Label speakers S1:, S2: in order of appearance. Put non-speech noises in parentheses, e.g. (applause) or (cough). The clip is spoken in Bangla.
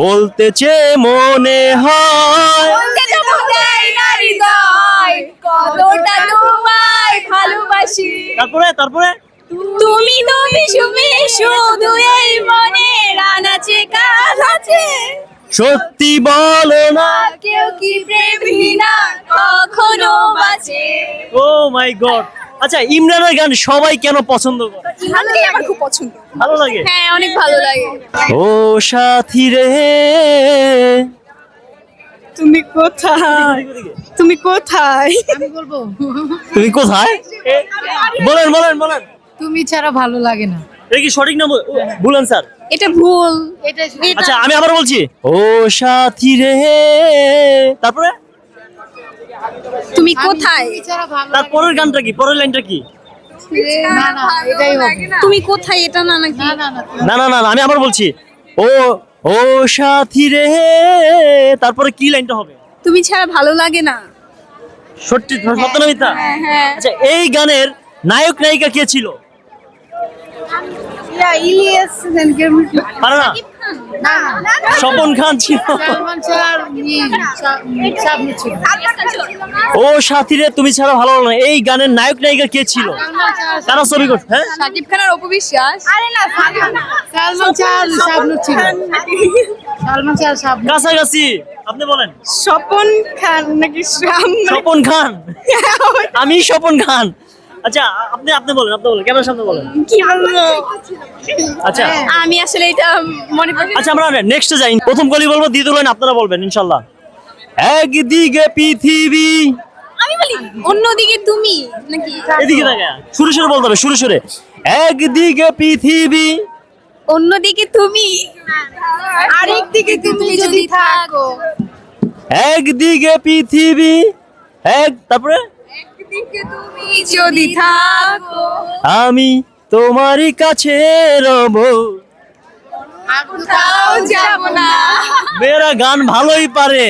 S1: বলতেছে মনে হয়।
S2: কতটা তোমায় ভালোবাসি।
S1: তারপরে তারপরে?
S2: তুমি তুমি শুধু শুধু এই মনে রানাচে কাজ আছে।
S1: সত্যি বলো না।
S2: কেউ কি প্রেমহীনা কখনো বাঁচে?
S1: Oh my God. আচ্ছা ইমরানের গান সবাই কেন পছন্দ করে?
S2: ইহানকেই আমার খুব পছন্দ।
S1: ভালো লাগে?
S2: হ্যাঁ অনেক ভালো লাগে।
S1: ও সাথী রে।
S3: তুমি কোথায়? তুমি কোথায়? বলব।
S1: তুমি কোথায়? বলেন বলেন বলেন।
S4: তুমি ছাড়া ভালো লাগে না।
S1: এটা কি সঠিক না বলেন স্যার
S2: এটা ভুল।
S4: এটা
S1: আচ্ছা আমি আবার বলছি। ও সাথী রে। তারপরে?
S2: তুমি কোথায়?
S4: ছাড়া ভালো
S1: তার পরের গানটা কি? পরের লাইনটা কি?
S4: না না এটাই হবে।
S2: তুমি কোথায়? এটা না নাকি?
S4: না না না
S1: আমি আবার বলছি। ও ও সাথী রে তারপরে কি লাইনটা হবে?
S2: তুমি ছাড়া ভালো লাগে না।
S1: সত্যি সত্য না মিথ্যা?
S2: হ্যাঁ
S1: আচ্ছা এই গানের নায়ক নায়িকা কে ছিল?
S3: ইলিয়াস
S1: স্বপন খান ছিল। ও সাথী রে তুমি ছাড়া ভালো লাগে না। এই গানের নায়ক নায়িকা কে ছিল? কারা ছবি করছে হ্যাঁ?
S2: সাকিব খানের অপবিশ্বাস। আরে না
S4: সালমান। ছিল। সালমান
S1: কাছাকাছি আপনি বলেন।
S3: স্বপন খান নাকি
S1: স্বপন খান? (laughs) আমি স্বপন খান। আচ্ছা আপনি আপনি বলেন আপনি বলেন ক্যামেরার সামনে বলেন।
S3: কি বলব
S1: আচ্ছা।
S2: আমি আসলে এটা মনে পড়ছে
S1: আচ্ছা আমরা নেক্সটে যাই। প্রথম কলি বলব দ্বিতীয় লাইন আপনারা বলবেন ইনশাল্লাহ। একদিকে পৃথিবী।
S2: আমি বলি অন্যদিকে তুমি নাকি?
S1: এদিকে থাকে সুরে সুরে বলতে হবে সুরে সুরে। একদিকে পৃথিবী।
S2: অন্যদিকে তুমি।
S3: আরেক দিকে তুমি যদি থাকো।
S1: একদিকে পৃথিবী। এক তারপরে?
S2: যদি থাকো
S1: আমি তোমারই কাছে রব।
S2: কোথাও যাব না।
S1: মেয়েরা গান ভালোই পারে।